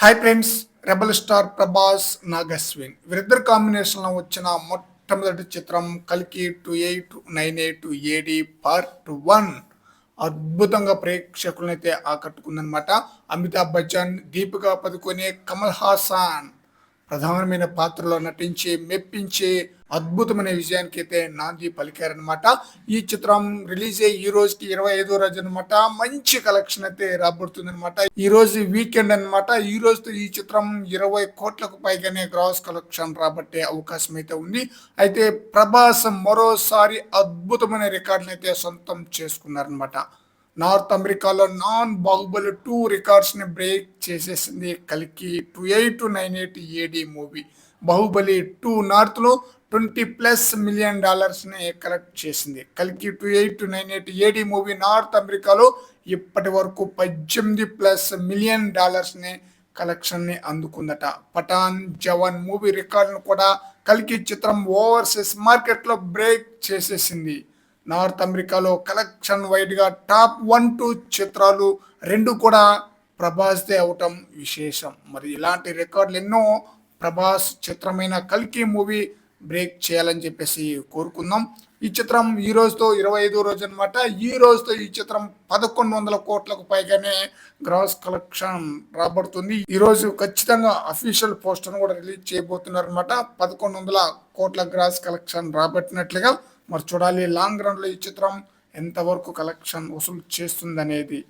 Hi friends rebel star Prabhas Nagashwin వీరిద్దరు కాంబినేషన్లో వచ్చిన మొట్టమొదటి చిత్రం కల్కి two eight nine eight AD part one అద్భుతంగా ప్రేక్షకులనైతే ఆకట్టుకుందనమాట అమితాబ్ బచ్చన్ దీపికా పదుకొనే కమల్ హాసన్ ప్రధానమైన పాత్రలో నటించి మెప్పించి అద్భుతమైన విజయానికి అయితే నాంది పలికారనమాట ఈ చిత్రం రిలీజ్ అయ్యి ఈ రోజుకి ఇరవై ఐదో రోజు అనమాట మంచి కలెక్షన్ అయితే రాబడుతుంది అనమాట ఈ రోజు వీకెండ్ అన్నమాట. ఈ రోజుతో ఈ చిత్రం ఇరవై కోట్లకు పైగానే గ్రాస్ కలెక్షన్ రాబట్టే అవకాశం అయితే ఉంది. అయితే ప్రభాస్ మరోసారి అద్భుతమైన రికార్డును అయితే సొంతం చేసుకున్నారనమాట నార్త్ అమెరికాలో నాన్ బాహుబలి టూ రికార్డ్స్ని బ్రేక్ చేసేసింది కలికి two eight nine eight AD movie. Baahubali two నార్త్లో ట్వంటీ ప్లస్ మిలియన్ డాలర్స్ని కలెక్ట్ చేసింది. కలికి two eight to nine eight AD movie north అమెరికాలో ఇప్పటి వరకు పద్దెనిమిది ప్లస్ మిలియన్ డాలర్స్ని కలెక్షన్ని అందుకుందట. పఠాన్ జవాన్ మూవీ రికార్డును కూడా కలికి చిత్రం ఓవర్సీస్ మార్కెట్లో బ్రేక్ చేసేసింది. నార్త్ అమెరికాలో కలెక్షన్ వైడ్గా టాప్ వన్ టూ చిత్రాలు రెండు కూడా ప్రభాస్దే అవటం విశేషం. మరి ఇలాంటి రికార్డులు ఎన్నో ప్రభాస్ చిత్రమైన కల్కి మూవీ బ్రేక్ చేయాలని చెప్పేసి కోరుకుందాం. ఈ చిత్రం ఈ రోజుతో ఇరవై ఐదో రోజు అనమాట ఈ రోజుతో ఈ చిత్రం పదకొండు వందల కోట్లకు పైగానే గ్రాస్ కలెక్షన్ రాబడుతుంది. ఈ రోజు ఖచ్చితంగా అఫీషియల్ పోస్టర్ కూడా రిలీజ్ చేయబోతున్నారు అనమాట పదకొండు వందల కోట్ల గ్రాస్ కలెక్షన్ రాబట్టినట్లుగా మరి చూడాలి. లాంగ్ రన్లో ఈ చిత్రం ఎంతవరకు కలెక్షన్ వసూలు చేస్తుంది అనేది